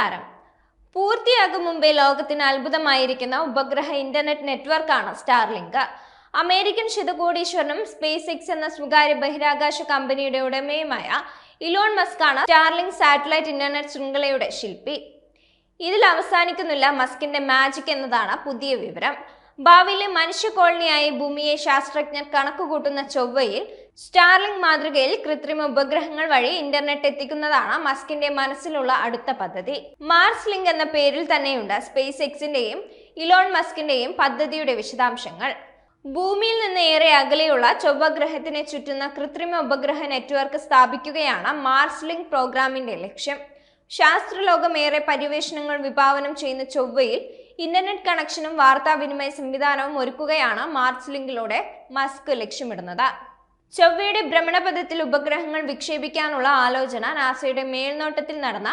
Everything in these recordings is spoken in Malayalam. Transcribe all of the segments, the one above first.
നമസ്കാരം. പൂർത്തിയാകും മുമ്പേ ലോകത്തിന് അത്ഭുതമായിരിക്കുന്ന ഉപഗ്രഹ ഇന്റർനെറ്റ് നെറ്റ്വർക്കാണ് സ്റ്റാർലിങ്ക്. അമേരിക്കൻ ശതകോടീശ്വരനും സ്പേസ് എക്സ് എന്ന സ്വകാര്യ ബഹിരാകാശ കമ്പനിയുടെ ഉടമയുമായ ഇലോൺ മസ്കാണ് സ്റ്റാർലിങ്ക് സാറ്റലൈറ്റ് ഇന്റർനെറ്റ് ശൃംഖലയുടെ ശില്പി. ഇതിൽ അവസാനിക്കുന്നില്ല മസ്കിന്റെ മാജിക് എന്നതാണ് പുതിയ വിവരം. ഭാവിയിലെ മനുഷ്യ കോളനിയായി ഭൂമിയെ ശാസ്ത്രജ്ഞർ കണക്കുകൂട്ടുന്ന ചൊവ്വയിൽ സ്റ്റാർലിംഗ് മാതൃകയിൽ കൃത്രിമ ഉപഗ്രഹങ്ങൾ വഴി ഇന്റർനെറ്റ് എത്തിക്കുന്നതാണ് മസ്കിന്റെ മനസ്സിലുള്ള അടുത്ത പദ്ധതി. മാർസ് ലിങ്ക് എന്ന പേരിൽ തന്നെയുണ്ട് സ്പേസ് എക്സിന്റെയും ഇലോൺ മസ്കിന്റെയും പദ്ധതിയുടെ വിശദാംശങ്ങൾ. ഭൂമിയിൽ നിന്ന് ഏറെ അകലെയുള്ള ചൊവ്വഗ്രഹത്തിനെ ചുറ്റുന്ന കൃത്രിമ ഉപഗ്രഹ നെറ്റ്വർക്ക് സ്ഥാപിക്കുകയാണ് മാർസ് ലിങ്ക് പ്രോഗ്രാമിന്റെ ലക്ഷ്യം. ശാസ്ത്രലോകം ഏറെ പര്യവേഷണങ്ങൾ വിഭാവനം ചെയ്യുന്ന ചൊവ്വയിൽ ഇന്റർനെറ്റ് കണക്ഷനും വാർത്താവിനിമയ സംവിധാനവും ഒരുക്കുകയാണ് മാർസ് ലിങ്കിലൂടെ മസ്ക് ലക്ഷ്യമിടുന്നത്. ചൊവ്വയുടെ ഭ്രമണപഥത്തിൽ ഉപഗ്രഹങ്ങൾ വിക്ഷേപിക്കാനുള്ള ആലോചന നാസയുടെ മേൽനോട്ടത്തിൽ നടന്ന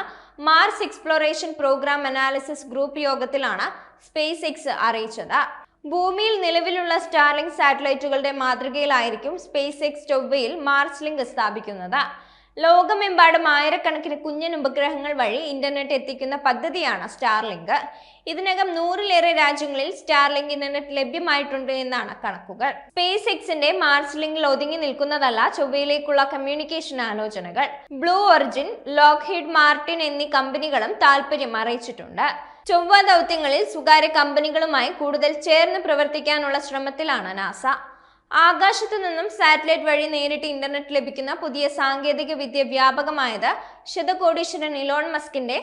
Mars exploration programme analysis group യോഗത്തിലാണ് സ്പേസ് എക്സ് അറിയിച്ചത്. ഭൂമിയിൽ നിലവിലുള്ള സ്റ്റാർലിംഗ് സാറ്റലൈറ്റുകളുടെ മാതൃകയിലായിരിക്കും സ്പേസ് എക്സ് ചൊവ്വയിൽ മാർസ് ലിങ്ക് സ്ഥാപിക്കുന്നത്. ലോകമെമ്പാടും ആയിരക്കണക്കിന് കുഞ്ഞൻ ഉപഗ്രഹങ്ങൾ വഴി ഇന്റർനെറ്റ് എത്തിക്കുന്ന പദ്ധതിയാണ് സ്റ്റാർലിങ്ക്. ഇതിനകം നൂറിലേറെ രാജ്യങ്ങളിൽ സ്റ്റാർലിങ്ക് ഇന്റർനെറ്റ് ലഭ്യമായിട്ടുണ്ട് എന്നാണ് കണക്കുകൾ. സ്പേസ് എക്സിന്റെ മാർസ് ലിങ്കിൽ ഒതുങ്ങി നിൽക്കുന്നതല്ല ചൊവ്വയിലേക്കുള്ള കമ്മ്യൂണിക്കേഷൻ ആലോചനകൾ. ബ്ലൂ ഒറിജിൻ ലോക്ക്ഹീഡ് മാർട്ടിൻ എന്നീ കമ്പനികളും താൽപര്യം അറിയിച്ചിട്ടുണ്ട്. ചൊവ്വ ദൗത്യങ്ങളിൽ സ്വകാര്യ കമ്പനികളുമായി കൂടുതൽ ചേർന്ന് പ്രവർത്തിക്കാനുള്ള ശ്രമത്തിലാണ് നാസ. ആകാശത്തു നിന്നും സാറ്റലൈറ്റ് വഴി നേരിട്ട് ഇന്റർനെറ്റ് ലഭിക്കുന്ന പുതിയ സാങ്കേതിക വിദ്യ വ്യാപകമായത് ശതകോടീശ്വരൻ ഇലോൺ മസ്കിന്റെ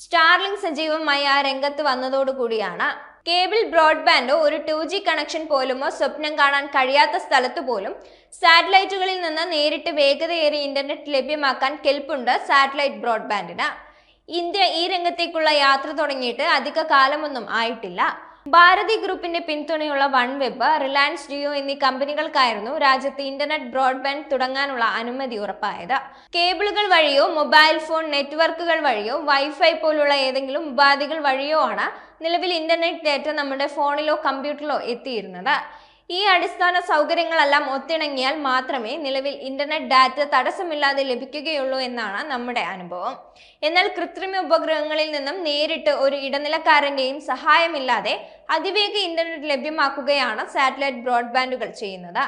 സ്റ്റാർലിംഗ് സജീവമായി ആ രംഗത്ത് വന്നതോടുകൂടിയാണ് കേബിൾ ബ്രോഡ്ബാൻഡോ ഒരു ടു ജി കണക്ഷൻ പോലുമോ സ്വപ്നം കാണാൻ കഴിയാത്ത സ്ഥലത്ത് പോലും സാറ്റലൈറ്റുകളിൽ നിന്ന് നേരിട്ട് വേഗതയേറിയ ഇന്റർനെറ്റ് ലഭ്യമാക്കാൻ കെൽപ്പുണ്ട് സാറ്റലൈറ്റ് ബ്രോഡ്ബാൻഡിന്. ഇന്ത്യ ഈ രംഗത്തേക്കുള്ള യാത്ര തുടങ്ങിയിട്ട് അധിക കാലമൊന്നും ആയിട്ടില്ല. ഭാരതി ഗ്രൂപ്പിന്റെ പിന്തുണയുള്ള വൺ വെബ് റിലയൻസ് ജിയോ എന്നീ കമ്പനികൾക്കായിരുന്നു രാജ്യത്ത് ഇന്റർനെറ്റ് ബ്രോഡ്ബാൻഡ് തുടങ്ങാനുള്ള അനുമതി ഉറപ്പായത്. കേബിളുകൾ വഴിയോ മൊബൈൽ ഫോൺ നെറ്റ്വർക്കുകൾ വഴിയോ വൈഫൈ പോലുള്ള ഏതെങ്കിലും ഉപാധികൾ വഴിയോ ആണ് നിലവിൽ ഇന്റർനെറ്റ് ഡാറ്റ നമ്മുടെ ഫോണിലോ കമ്പ്യൂട്ടറിലോ എത്തിയിരുന്നത്. ഈ അടിസ്ഥാന സൗകര്യങ്ങളെല്ലാം ഒത്തിണങ്ങിയാൽ മാത്രമേ നിലവിൽ ഇന്റർനെറ്റ് ഡാറ്റ തടസ്സമില്ലാതെ ലഭിക്കുകയുള്ളൂ എന്നാണ് നമ്മുടെ അനുഭവം. എന്നാൽ കൃത്രിമ ഉപഗ്രഹങ്ങളിൽ നിന്നും നേരിട്ട് ഒരു ഇടനിലക്കാരന്റെയും സഹായമില്ലാതെ അതിവേഗ ഇന്റർനെറ്റ് ലഭ്യമാക്കുകയാണ് സാറ്റലൈറ്റ് ബ്രോഡ്ബാൻഡുകൾ ചെയ്യുന്നത്.